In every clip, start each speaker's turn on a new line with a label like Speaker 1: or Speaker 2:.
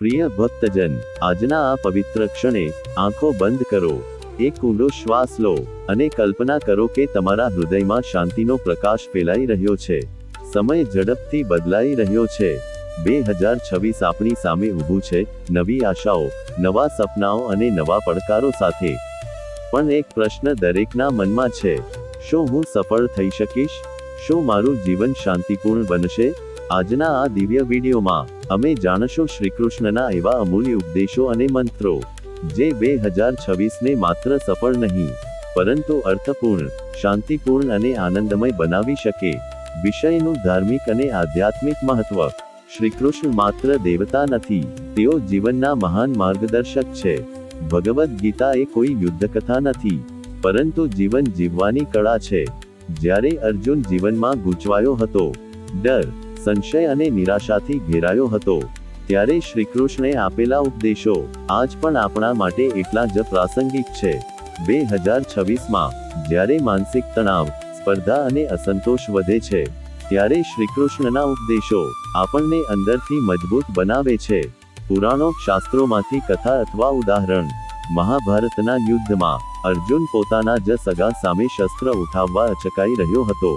Speaker 1: પ્રિય ભક્તજન, આજના આ પવિત્ર ક્ષણે આંખો બંધ કરો, એક ઊંડો શ્વાસ લો અને કલ્પના કરો કે તમારા હૃદયમાં શાંતિનો પ્રકાશ ફેલાઈ રહ્યો છે. સમય ઝડપથી બદલાઈ રહ્યો છે. બે હજાર છવ્વીસ આપણી સામે ઊભું છે, નવી આશાઓ, નવા સપનાઓ અને નવા પડકારો સાથે. પણ એક પ્રશ્ન દરેકના મનમાં છે, શું હું સફળ થઈ શકીશ? શું મારું જીવન શાંતિપૂર્ણ બનશે? આજના આ દિવ્ય વિડીયોમાં અમે જાણશો શ્રીકૃષ્ણના એવા અમૂલ્ય ઉપદેશો અને મંત્રો, જે બે હજાર છવ્વીસને માત્ર સફળ નહીં, પરંતુ અર્થપૂર્ણ, શાંતિપૂર્ણ અને આનંદમય બનાવી શકે. વિષયનું ધાર્મિક અને આધ્યાત્મિક મહત્વ. શ્રીકૃષ્ણ માત્ર દેવતા નથી, તેઓ જીવનના મહાન માર્ગદર્શક છે. ભગવદ્ ગીતા એ કોઈ યુદ્ધકથા નથી, પરંતુ જીવન જીવવાની કળા છે. જ્યારે અર્જુન જીવનમાં ગૂંચવાયો હતો, ડર સંશય અને નિરાશાથી ઘેરાયો હતો. ત્યારે શ્રીકૃષ્ણે આપેલા ઉપદેશો આજ પણ આપણા માટે એટલા જ પ્રાસંગિક છે. બે હજાર છવ્વીસમાં, જ્યારે માનસિક તણાવ, સ્પર્ધા અને અસંતોષ વધે છે, ત્યારે શ્રીકૃષ્ણના ઉપદેશો આપણને અંદરથી મજબૂત બનાવે છે. પુરાણો શાસ્ત્રોમાંથી કથા અથવા ઉદાહરણ, મહાભારતના યુદ્ધમાં, અર્જુન પોતાના જ સગા સામે શસ્ત્ર ઉઠાવવા અચકાઈ રહ્યો હતો.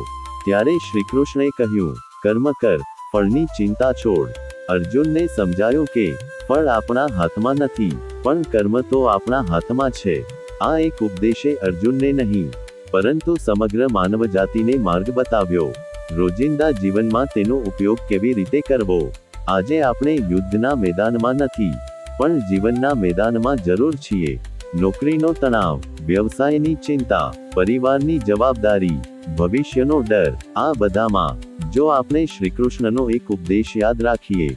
Speaker 1: ત્યારે શ્રીકૃષ્ણે કહ્યું કર્મ કર, ફળની ચિંતા છોડ. અર્જુનને સમજાયો કે, ફળ આપણા હાથમાં નથી, પણ કર્મ તો આપણા હાથમાં છે. આ એક ઉપદેશે અર્જુનને નહીં. પરંતુ સમગ્ર માનવજાતિને માર્ગ બતાવ્યો. રોજિંદા જીવનમાં તેનો ઉપયોગ કેવી રીતે કરવો? આજે આપણે યુદ્ધના મેદાનમાં નથી, પણ જીવનના મેદાનમાં જરૂર છીએ. નોકરીનો તણાવ. વ્યવસાયની ચિંતા, પરિવારની જવાબદારી, ભવિષ્યનો ડર, આ બધામાં, જો આપણે શ્રીકૃષ્ણનો એક ઉપદેશ યાદ રાખીએ,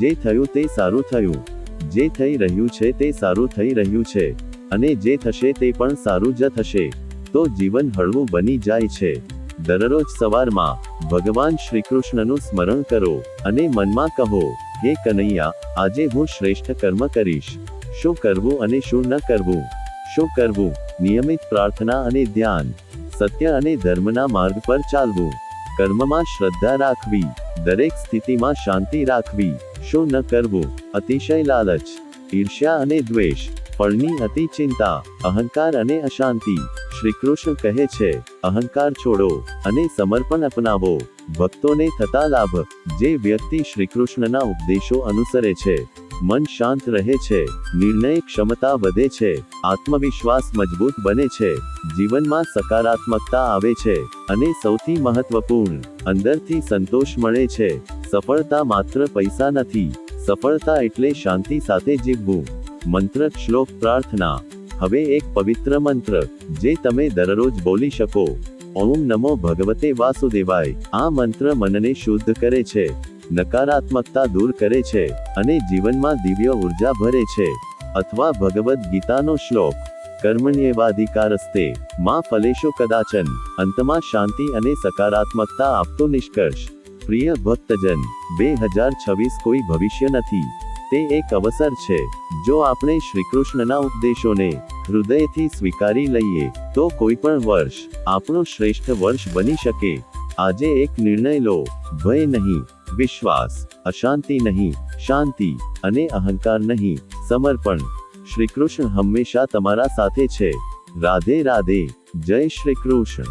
Speaker 1: જે થયું તે સારું થયું, જે થઈ રહ્યું છે તે સારું થઈ રહ્યું છે, અને જે થશે તે પણ સારું જ થશે, તો જીવન હળવું બની જાય છે. દરરોજ સવારમાં, ભગવાન શ્રીકૃષ્ણનું સ્મરણ કરો, અને મનમાં કહો, હે કનૈયા, આજે હું શ્રેષ્ઠ કર્મ કરીશ. શું કરવું અને શું ન કરવું? શું કરવું? નિયમિત પ્રાર્થના અને ધ્યાન. સત્ય અને ધર્મના માર્ગ પર ચાલવું. કર્મમાં શ્રદ્ધા રાખવી. દરેક સ્થિતિમાં શાંતિ રાખવી. શું ન કરવું? અતિશય લાલચ. ઈર્ષ્યા અને દ્વેષ. ફળની અતિ ચિંતા. અહંકાર અને અશાંતિ. શ્રી કૃષ્ણ કહે છે, અહંકાર છોડો અને સમર્પણ અપનાવો. ભક્તોને થતા લાભ. જે વ્યક્તિ શ્રી કૃષ્ણના ઉપદેશો અનુસરે છે. મન શાંત રહે છે, નિર્ણય ક્ષમતા વધે છે, આત્મવિશ્વાસ મજબૂત બને છે, જીવનમાં સકારાત્મકતા આવે છે અને સૌથી મહત્વપૂર્ણ, અંદરથી સંતોષ મળે છે, સફળતા માત્ર પૈસા નથી, સફળતા એટલે શાંતિ સાથે જીવવું. મંત્ર, શ્લોક, પ્રાર્થના. હવે એક પવિત્ર મંત્ર, જે તમે દરરોજ બોલી શકો. ઓમ નમો ભગવતે વાસુદેવાય. આ મંત્ર મનને શુદ્ધ કરે છે. નકારાત્મકતા દૂર કરે છે અને જીવનમાં દિવ્ય ઊર્જા ભરે છે. અથવા ભગવદ્ ગીતાનો શ્લોક, કર્મણ્યેવાધિકારસ્તે, માં ફલેશો કદાચન, અંતમાં શાંતિ અને સકારાત્મકતા આપતો નિષ્કર્ષ. પ્રિય ભક્તજન બે હજાર છવ્વીસ કોઈ ભવિષ્ય નથી. તે એક અવસર છે. જો આપણે શ્રીકૃષ્ણના ઉપદેશોને હૃદયથી સ્વીકારી લઈએ, તો કોઈ પણ વર્ષ આપણો શ્રેષ્ઠ વર્ષ બની શકે. આજે એક નિર્ણય લો, ભય નહીં. વિશ્વાસ, અશાંતિ નહીં, શાંતિ અને અહંકાર નહીં, સમર્પણ. શ્રી કૃષ્ણ હંમેશા તમારા સાથે છે. રાધે રાધે. જય શ્રી કૃષ્ણ